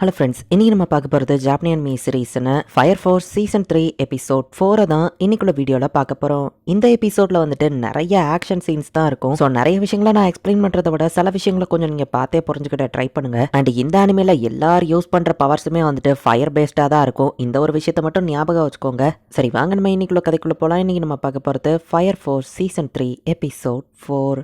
Hello friends இன்றைக்கி நம்ம பார்க்க போகிறது ஜாப்னியன் மீ சீரீஸ்னு fire force season three episode ஃபோரை தான் இன்னைக்குள்ள வீடியோவில் பார்க்க போகிறோம் இந்த எபிசோடில் வந்துட்டு நிறைய ஆக்ஷன் சீன்ஸ் தான் இருக்கும். ஸோ நிறைய விஷயங்களை நான் எக்ஸ்பிளைன் பண்ணுறத விட சில விஷயங்களை கொஞ்சம் நீங்கள் பார்த்தே புரிஞ்சுக்கிட்ட ட்ரை பண்ணுங்க. அண்ட் இந்த அனிமையில் எல்லாரும் யூஸ் பண்ணுற பவர்ஸுமே வந்துட்டு ஃபயர் பேஸ்டாக தான் இருக்கும். இந்த ஒரு விஷயத்தை மட்டும் ஞாபகம் வச்சுக்கோங்க. சரி வாங்க நம்ம இன்னைக்குள்ள கதைக்குள்ளே போகலாம் இன்றைக்கி நம்ம பார்க்க போகிறது fire force season three episode four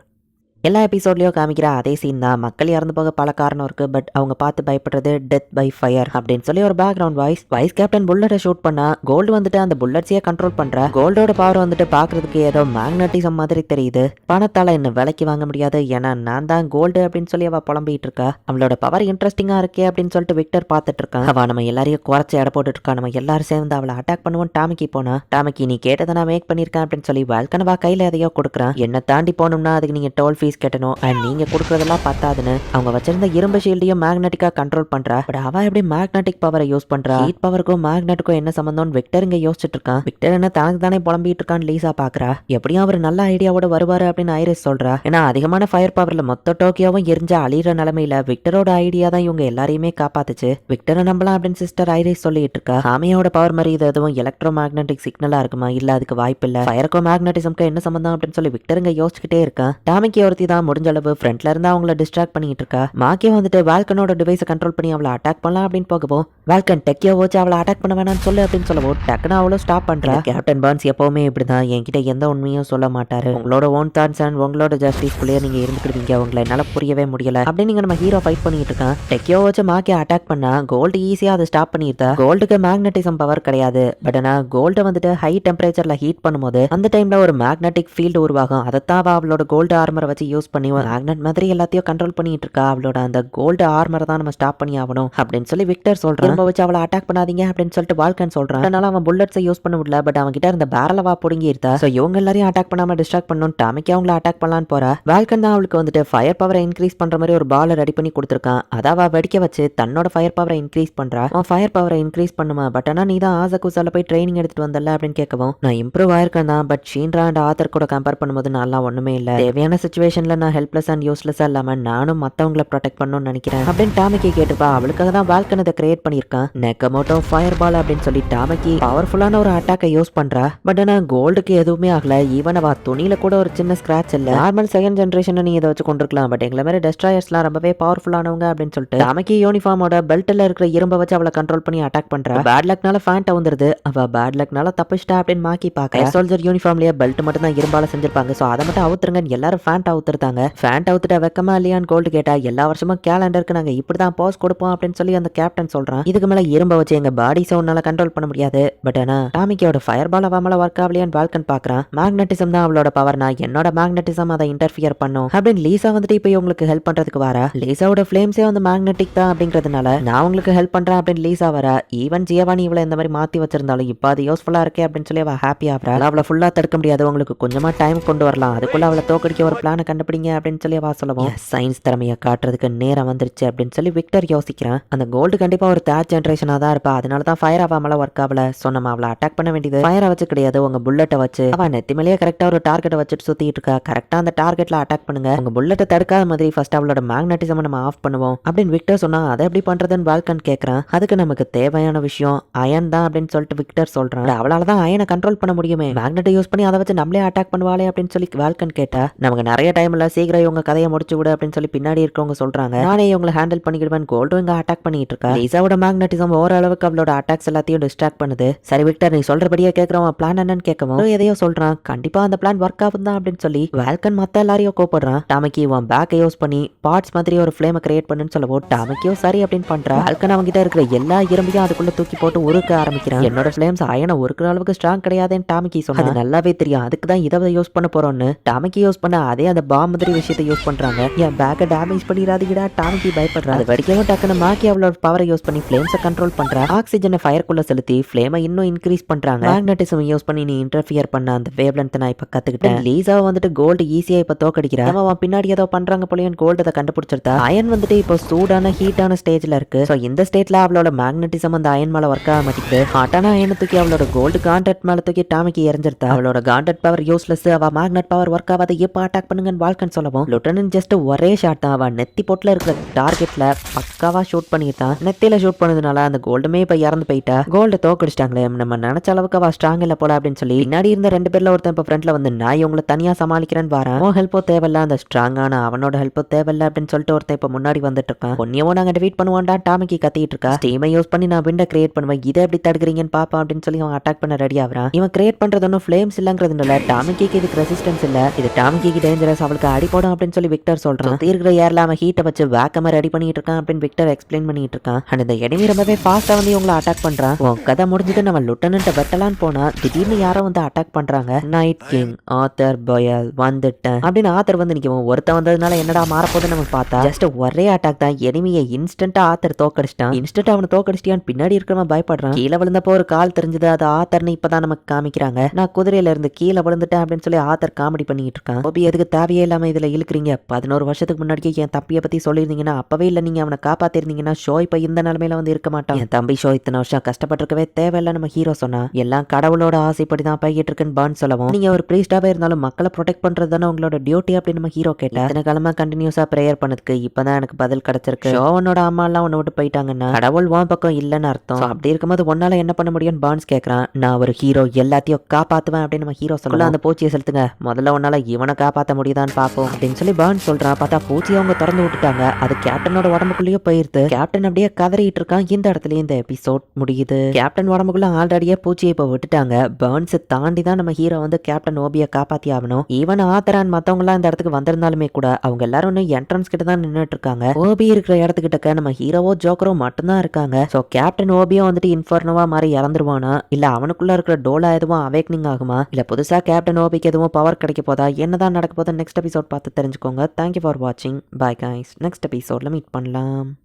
எல்லா எபிசோட்லேயும் காமிக்கிற அதே சீன் தான். மக்கள் இறந்து போக பல காரணம் இருக்கு. பட் அவங்க பார்த்து பயப்படுறது டெத் பை ஃபயர் அப்படின்னு சொல்லி ஒரு பேக்ரவுண்ட் வாய்ஸ் வைஸ் கேப்டன் புல்லட்டை ஷூட் பண்ணா கோல்டு வந்துட்டு அந்த புல்லட்ஸையே கண்ட்ரோல் பண்ணுற கோல்டோட பவர் வந்துட்டு பாக்குறதுக்கு ஏதோ மேக்னட்டிசம் மாதிரி தெரியுது. பணத்தால என்ன விலைக்கு வாங்க முடியாது. ஏன்னா நான் தான் கோல்டு அப்படின்னு சொல்லி அவள் புலம்பிட்டு இருக்கா. அவளோட பவர் இன்ட்ரெஸ்டிங்கா இருக்கே அப்படின்னு சொல்லிட்டு விக்டர் பார்த்துட்டு இருக்கான். அவள் நம்ம எல்லாரையும் குறைச்சி இட போட்டுட்டு இருக்கா. நம்ம எல்லாரும் சேர்ந்து அவளை அட்டாக் பண்ணுவோம் டாமிக்கு போனா டாமிக்கு நீ கேட்டதை நான் மேக் பண்ணிருக்கேன் அப்படின்னு சொல்லி வேல்கனவா கையில் எதையோ கொடுக்குறான். என்ன தாண்டி போகணும்னா அதுக்கு நீங்க டோல் ஃபீஸ் கட்டணும். அண்ட் நீங்க கொடுக்கறதெல்லாம் பத்தாதுன்னு அவங்க வச்சிருந்த இரும்பு ஷீல்டையும் மேக்னெட்டிக்கா கண்ட்ரோல் பண்றா. பட் அவ எப்படி மேக்னெட்டிக் பவரை யூஸ் பண்றா? ஹீட் பவருக்கும் மேக்னெட்டுக்கும் என்ன சம்பந்தம்னு விக்டர் இங்க யோசிச்சுட்டு இருக்கான். விக்டர் என்ன தனக்கு தானே புலம்பிட்டு இருக்கான்னு லீசா பாக்குறா. எப்படியும் அவர் நல்ல ஐடியாவோட வருவாரு அப்படின்னு ஐரிஸ் சொல்றா. ஏன்னா அதிகமான ஃபயர் பவர்ல மொத்த டோக்கியோவும் எரிஞ்ச அழியிற நிலைமையில விக்டரோட ஐடியா தான் இவங்க எல்லாரையுமே காப்பாத்துச்சு. விக்டரை நம்பலாம் அப்படின்னு சிஸ்டர் ஐரிஸ் சொல்லிட்டு இருக்கா. ஆமையோட பவர் மாதிரி இது எதுவும் எலக்ட்ரோ மேக்னெட்டிக் சிக்னலா இருக்குமா? இல்ல அதுக்கு வாய்ப்பு இல்ல ஃபயருக்கும் மேக்னட்டிசம்க்கு என்ன சம்பந்தம் அப்படின்னு சொல்லி விக்டர் இங்க யோசிச்சுக்கிட்டே இருக்கான். டாமிக்கு ஒருத்தி தான் முடிஞ்ச அளவு ஃப்ரண்ட்ல இருந்து அவங்கள டிஸ்ட்ராக்ட் பண்ணிட்டு இருக்கா? மாக்கே வந்துட்டு வால்கனோட டிவைஸை கண்ட்ரோல் பண்ணி அவளை அட்டாக் பண்ணலாம் அப்படின்னு போகவும் வால்கன் டெக்கியோ வச்சு அவளை அட்டாக் பண்ண வேணாம்னு சொல்லு அப்படின்னு சொல்லவும் டக்குன்னு அவளும் ஸ்டாப் பண்றா. கேப்டன் பர்ன்ஸ் எப்பவுமே இப்படிதான். என்கிட்ட எந்த உண்மையும் சொல்ல மாட்டாரு. உங்களோட ஓன் தாட்ஸ் அண்ட் உங்களோட ஜஸ்டிஸ்குள்ளேயே நீங்க இருந்துக்கிடுவீங்க. உங்களை என்னால புரியவே முடியல. அப்படின்னு நீங்க நம்ம ஹீரோ ஃபைட் பண்ணிட்டு இருக்கான். டெக்கியோ வச்சு மாக்கே அட்டாக் பண்ணா கோல்டு ஈஸியா அதை ஸ்டாப் பண்ணிருந்தா கோல்டுக்கு மேக்னட்டிசம் பவர் கிடையாது. பட் ஆனா கோல்டு வந்துட்டு ஹை டெம்பரேச்சர்ல ஹீட் பண்ணும்போது அந்த டைம்ல ஒரு மேக்னெட்டிக் ஃபீல்டு உருவாகும். அதைத்தான் அவ அவளோட கோல்டு ஆர்மரை வச்சு யூஸ் பண்ணி மேக்னெட் மாதிரி எல்லாத்தையும் கண்ட்ரோல் பண்ணிட்டு இருக்கா? அவளோட அந்த கோல்டு ஆர்மரை தான் நம்ம ஸ்டாப் பண்ணி ஆகணும் அப்படின்னு சொல்லி விக்டர் சொல்றான். திரும்ப வச்சு அவளை அட்டாக் பண்ணாதீங்க அப்படின்னு சொல்லிட்டு வால்கன் சொல்றான். அதனால அவன் புல்லட்ஸை யூஸ் பண்ண முடியல பட் அவன் கிட்ட இருந்த பேரலவா புடுங்கி இருந்தா ஸோ இவங்க எல்லாரையும் அட்டாக் பண்ணாம டிஸ்ட்ராக்ட் பண்ணணும் டாமிக்கு அவங்கள அட்டாக் பண்ணலான்னு போறா. வால்கன் தான் அவளுக்கு வந்துட்டு ஃபயர் பவரை இன்க்ரீஸ் பண்ற மாதிரி ஒரு பாலை ரெடி பண்ணி கொடுத்துருக்கான். அதை அவ வெடிக்க வச்சு தன்னோட ஃபயர் பவரை இன்க்ரீஸ் பண்றா. அவன் ஃபயர் பவரை இன்க்ரீஸ் பண்ணுமா? பட் ஆனா நீ தான் ஆசகுசால போய் ட்ரைனிங் எடுத்துட்டு வந்தல அப்படின்னு கேட்கவும் நான் இம்ப்ரூவ் ஆயிருக்கேன் தான் பட் ஷீன்ரா அண்ட் ஆத்தர் கூட கம்பேர் பண்ணும்போது நல்லா ஒண்ணுமே இல்ல. தேவையான சுச்சுவேஷனில் நான் ஹெல்ப்லெஸ் அண்ட் யூஸ்லெஸ்ஸாக இல்லாம நானும் மத்தவங்கள ப்ரொடெக்ட் பண்ணணும்னு நினைக்கிறேன். அப்படின்னு டாமிக்கு கேட்டுப்பா. அவளுக்காக தான் வால்கன் இதை கிரியேட் பண்ணியிருக்கான். நெக்கமோட்டோ ஃபயர் பால் அப்படின்னு சொல்லி டாமிக்கு பவர்ஃபுல்லான ஒரு அட்டாக்கை யூஸ் பண்றா. பட் ஆனா கோல்டுக்கு எதுவுமே ஆகல. ஈவன் அவ துணியில கூட ஒரு சின்ன ஸ்கிராச் இல்ல. நார்மல் செகண்ட் ஜென்ரேஷன் நீ இதை வச்சு கொண்டிருக்கலாம். பட் எங்களை மாதிரி டெஸ்ட்ராயர்ஸ்லாம் ரொம்பவே பவர்ஃபுல்லானவங்க அப்படின்னு சொல்லிட்டு டாமிக்கு யூனிஃபார்மோட பெல்ட்ல இருக்கிற இரும்பை வச்சு அவளை கண்ட்ரோல் பண்ணி அட்டாக் பண்றா. பேட் லக்னால ஃபேண்ட் வந்துருது அவ பேட் லக்னால தப்பிச்சிட்டா அப்படின்னு மாக்கி பாக்க சோல்ஜர் யூனிஃபார்ம்லயே பெல்ட் மட்டும் தான் இரும்பால செஞ்சிருப்பாங்க. சோ அதை மட்டும் அவுத்துருங்க எல்லாரும் ஃபேண்ட் அவுத்துருந்தாங்க ஃபேண்ட் அவுத்துட்ட வெக்கமா இல்லையான்னு கோல்டு கேட்டா எல்லா வருஷமும் கேலண்டருக்கு நாங்க இப்படிதான் பாஸ் கொடுப்போம் அப்படின்னு சொல்லி அந்த கேப்டன் சொல்றான். இதுக்கு மேல இரும்ப வச்சு எங்க பாடி சவுண்ட்னால கண்ட்ரோல் பண்ண முடியாது. பட் ஆனா டாமிக்கியோட ஃபயர் பால் அவ ஒர்க் ஆகலையான்னு பால்கன் பாக்குறான் மேக்னட்டிசம் தான் அவளோட பவர்னா என்னோட மேக்னட்டிசம் அதை இன்டர்ஃபியர் பண்ணும். அப்படின்னு லீசா வந்துட்டு இப்போ உங்களுக்கு ஹெல்ப் பண்றதுக்கு வரா? லீசாவோட ஃபிளேம்ஸே வந்து மேக்னெட்டிக் தான் அப்படிங்கிறதுனால நான் உங்களுக்கு ஹெல்ப் பண்றேன் அப்படின்னு லீசா வரா? ஈவன் ஜியவானி இவளை இந்த மாதிரி மாத்தி வச்சிருந்தாலும் இப்போ அது யூஸ்ஃபுல்லா இருக்கே அப்படின்னு சொல்லி அவ ஹாப்பி ஆகிறா? அவளை ஃபுல்லா தடுக்க முடியாது. உங்களுக்கு கொஞ்சமா டைம் கொண்டு வரலாம். அதுக்குள்ள அவளை தோக்கடிக்க ஒரு பிளானை கண்டுபிடிங்க அப்படின்னு சொல்லி வா சொல்லவும் சயின்ஸ் திறமையை காட்டுறதுக்கு நேரம் வந்துருச்சு அப்படின்னு சொல்லி விக்டர் யோசிக்கிறான். அந்த கோல்டு கண்டிப்பா ஒரு தேர்ட் ஜென்ரேஷனா தான் இருப்பா. அதனால தான் ஃபயர் ஆகாமல ஒர்க் ஆகல. ஸோ நம்ம அவளை அட்டாக் பண்ண வேண்டியது. ஃபயர் வச்சு கிடையாது. உங்க புல்லட்டை வச்சு. அவ நெத்தி மேலேயே கரெக்டா ஒரு டார்கெட்டை வச்சுட்டு சுத்திட்டு இருக்கா. கரெக்டா அந்த டார்கெட்ல அட்டாக் பண்ணுங்க. உங்க புல்லட்டை தடுக்காத மாதிரி ஃபர்ஸ்ட் அவளோட மேக்னட்டிசம் நம்ம ஆஃப் பண்ணுவோம். அப்படின்னு விக்டர் சொன்னா அதை எப்படி பண்றதுன்னு வால்கன் கேட்கறான் அதுக்கு நமக்கு தேவையான விஷயம் அயன் தான் அப்படின்னு சொல்லிட்டு விக்டர் சொல்றான். அவளால தான் அயனை கண்ட்ரோல் பண்ண முடியுமே. மேக்னெட்டை யூஸ் பண்ணி அதை வச்சு நம்மளே அட்டாக் பண்ணுவாளே அப்படின்னு சொல்லி வால்கன் கேட்டா நமக்கு நிறைய டைம் இல்லை சீக்கிரம் இவங்க கதையை முடிச்சு விடு அப்படின்னு சொல்லி பின்னாடி இருக்கவங்க சொல்றாங்க. நானே இவங்களை ஹேண்டில் பண்ணிக்கிடுவேன். கோல்டும் இங்க அட்டாக் பண்ணிட்டு இருக்கா? லிசாவோட மேக்னட்டிசம் ஓரளவுக்கு அவளோட அட்டாக்ஸ் எல்லாத்தையும் டிஸ்ட்ராக்ட் பண்ணுது. சரி விக்டர் நீ சொல்றபடியே கேட்கறவன் பிளான் என்னன்னு கேட்கவும் எதையோ சொல்றான். கண்டிப்பா அந்த பிளான் ஒர்க் ஆகும் தான் அப்படின்னு சொல்லி வால்கன் மத்த எல்லாரையும் கூப்பிடுறான். டாமக்கி உன் பேக்கை யூஸ் பண்ணி பார்ட்ஸ் மாதிரி ஒரு ஃபிளேமை கிரியேட் பண்ணுன்னு சொல்லவும் டாமக்கியோ சரி அப்படின்னு பண்றா. வேல்கன் அவங்க கிட்ட இருக்கிற எல்லா இரும்பையும் அதுக்குள்ள தூக்கி போட்டு உருக்க ஆரம்பிக்கிறான். என்னோட ஃபிளேம்ஸ் அயனை உருக்குற அளவுக்கு ஸ்ட்ராங் கிடையாதுன்னு டாமக்கி சொன்னா நல்லாவே தெரியும். அதுக்கு தான் இதை யூஸ் பண்ண போறோம்னு. டாமக்கி யூஸ் பண்ண அதே அந்த பாம் மாதிரி விஷயத்தை யூஸ் பண்றாங்க. என் பேக்கை டேமேஜ் பண்ணிடாதீங்கடா. டாமக்கி பயப்படுறா. அது வெடிக்கவும் டக்குன்னு மாக்கி அவளோட பவரை யூஸ் பண்ணி ஃபிளேம்ஸை கண்ட்ரோல் பண்றா. ஆக்சிஜனை ஃபயர்க்குள்ள செலுத்தி ஃபிளேமை இன்னும் இன்க்ரீஸ் பண்றாங்க. மேக்னட்டிசம் யூஸ் பண்ணி நீ இன்டர்ஃபியர் பண்ண அந்த வேவ் லென்த் நான் இப்ப கத்துக்கிட்டேன். லீசா வந்துட்டு கோல்டு ஈஸியா இப்ப தோக்கடிக்கிறா. அவன் பின்னாடி ஏதோ பண்றாங்க போலயும் கோல்டு அதை கண்டுபிடிச்சிருந்தா. அயன் வந்துட்டு இப்போ சூடான ஹீட்டான ஸ்டேஜ்ல இருக்கு. ஸோ இந்த ஸ்டேட்ல அவளோட மேக்னட்டிசம் அந்த அயன் மேல ஒர்க் ஆக மாட்டேங்குது. ஹாட்டான அயனை தூக்கி அவளோட கோல்டு கான்ட்ராக்ட் மேல தூக்கி டாமிக்கு எரிஞ்சிருந்தா அவளோட கான்ட்ராக்ட் பவர் யூஸ்லெஸ் அவ மேக்னெட் பவர் ஒர்க் ஆகாத. எப்ப அட்டாக் பண்ணுங்கன்னு வாழ்க்கன்னு சொல்லவும் லுட்டனன் ஜஸ்ட் ஒரே ஷாட் தான். அவன் நெத்தி பொட்டில் இருக்கிற டார்கெட்ல பக்காவா ஷூட் பண்ணிட்டான் நெத்தியில ஷூட் பண்ணதுனால அந்த கோல்டுமே இப்ப இறந்து போயிட்டா. கோல்டு தோக்கடிச்சிட்டாங்களே நம்ம நினைச்ச அளவுக்கு அவ ஸ்ட்ராங் இல்ல போல அப்படின்னு சொல்லி பின்னாடி இருந்த ரெண்டு பேர்ல ஒருத்தன் இப்ப ஃப்ரண்ட்ல வந்து நான் இவங்களை தனியா சமாளிக்கிறேன்னு வரேன் உன் ஹெல்ப்போ தேவையில்ல. அந்த ஸ்ட்ராங்கான அவனோட ஹெல்ப்போ தேவையில்ல. அப்படின்னு சொல்லிட்டு ஒருத்தன் இப்ப முன்னாடி வந்துட்டு இருக்கான். ஒன்னியவோ நாங்க டிவீட் பண்ணுவோம்டா டாமிக்கு கத்திட்டு இருக்கா. ஸ்டீமை யூஸ் பண்ணி நான் விண்டை கிரியேட் பண்ணுவேன். இதை எப்படி தடுக்கிறீங்கன்னு பாப்பா அப்படின்னு சொல்லி அவன் அட்டாக் பண்ண ரெடி ஆகிறான். இவன் கிரியேட் பண்றது ஒன்றும் ஃபிளேம்ஸ் இல்லங்கிறதுனால டாமிக்கு இதுக்கு ரெசிஸ்டன்ஸ் இல்ல. இது டாமிக்கு டேஞ்சரஸ் அவளுக்கு அடி போடும் அப்படின்னு சொல்லி விக்டர் சொல்றான். சுத்தி இருக்கிற ஏர்ல அவன் ஹீட்டை வச்சு வேக்கமா ரெடி பண்ணிட்டு இருக்கான் அப்படின்னு விக்டர் எக்ஸ்பிளைன் பண்ணிட்டு இருக்கான். அண்ட் இந்த எனிமி ரொம்பவே ஃபாஸ்டா வந்து இவங்களை அட்டாக் பண்றான். உன் கதை முடிஞ்சுட்டு நம்ம லுட்டனன்ட்ட வெட்டலான்னு போனா திடீர்னு யாரோ வந்து அட்டாக் பண்றாங்க. நைட் கிங் ஆத்தர் பயல் வந்துட்டேன். அப்படின்னு ஆத்தர் வந்து நிற்கும் ஒருத்தன் வந்ததுனால என்னடா மாறப்போகுதுன்னு நம்ம பார்த்தா ஜஸ்ட் ஒரே அட்டாக் தான். எனிமியை இன்ஸ்டன்ட்டா ஆத்தர் தோக்கடிச்சிட்டான். இன்ஸ்டன்ட் அவனை தோக்கடிச்சிட்டான் பின்னாடி இருக்கிறவன் பயப்படுறான். கீழே விழுந்தப்போ ஒரு கால் தெரிஞ்சது. அது ஆத்தர்னு இப்பதான் நமக்கு காமிக்கிறாங்க. நான் குதிரையில இருந்து கீழே விழுந்துட்டேன் அப்படின்னு சொல்லி ஆத்தர் காமெடி பண்ணிட்டு இருக்கான். எதுக்கு தேவையே இல்லாம இதுல இழுக்கிறீங்க. பதினோரு வருஷத்துக்கு முன்னாடியே என் தம்பியை பத்தி சொல்லியிருந்தீங்கன்னா அப்பவே இல்லை நீங்க அவனை காப்பாத்திருந்தீங்கன்னா ஷோ இப்போ இந்த நிலமையில வந்து இருக்க மாட்டான். என் தம்பி ஷோ இத்தனை வருஷம் கஷ்டப்பட்டிருக்கவே தேவையில்ல நம்ம ஹீரோ சொன்னா. எல்லாம் கடவுளோட ஆசைப்படி தான் போய்கிட்டு இருக்குன்னு பான் சொல்லவும். நீங்கள் ஒரு ப்ரீஸ்டாகவே இருந்தாலும் மக்களை ப்ரொடெக்ட் பண்ணுறது தானே உங்களோட டியூட்டி அப்படின்னு நம்ம ஹீரோ கேட்டா. இத்தனை காலமா கண்டினியூஸா ப்ரேயர் பண்ணதுக்கு இப்பதான் எனக்கு பதில் கிடைச்சிருக்கு. ஷோவனோட அம்மா எல்லாம் உன்னை விட்டு போயிட்டாங்கன்னா கடவுள் உன் பக்கம் இல்லைன்னு அர்த்தம். அப்படி இருக்கும்போது உன்னால என்ன பண்ண முடியும்னு பான்ஸ் கேட்கறான் நான் ஒரு ஹீரோ எல்லாத்தையும் காப்பாத்துவேன் அப்படின்னு நம்ம ஹீரோ சொல்லலாம். அந்த போச்சியை செலுத்துங்க. முதல்ல உன்னால இவனை காப்பாத்த முடியுதான்னு பாப்போம் அப்படின்னு சொல்லி பர்ன் சொல்றா. பார்த்தா பூச்சி அவங்க திறந்து விட்டுட்டாங்க. அது கேப்டனோட உடம்புக்குள்ளேயே போயிருது. கேப்டன் அப்படியே கதறிட்டு இருக்கான். இந்த இடத்துல இந்த எபிசோட் முடியுது. கேப்டன் உடம்புக்குள்ள ஆல்ரெடியே பூச்சியை இப்போ விட்டுட்டாங்க. பர்ன்ஸ் தாண்டி தான் நம்ம ஹீரோ வந்து கேப்டன் ஓபியை காப்பாத்தி ஆகணும். ஈவன் ஆத்தரான் மத்தவங்கலாம் இந்த இடத்துக்கு வந்திருந்தாலுமே கூட அவங்க எல்லாரும் இன்னும் என்ட்ரன்ஸ் கிட்ட தான் நின்றுட்டு இருக்காங்க. ஓபி இருக்கிற இடத்துக்கிட்ட நம்ம ஹீரோவோ ஜோக்கரோ மட்டும்தான் இருக்காங்க. ஸோ கேப்டன் ஓபியோ வந்துட்டு இன்ஃபர்னோவா மாதிரி இறந்துருவானா? இல்ல அவனுக்குள்ள இருக்கிற டோலா எதுவும் அவேக்னிங் ஆகுமா? இல்ல புதுசா கேப்டன் ஓபிக்கு எதுவும் பவர் கிடைக்க போதா? என்னதான் நடக்க போதா நெக்ஸ்ட் எபிசோட் பார்த்து தெரிஞ்சுக்கோங்க. தேங்க்யூ ஃபார் வாட்சிங் பை கைஸ் நெக்ஸ்ட் எபிசோடில் மீட் பண்ணலாம்.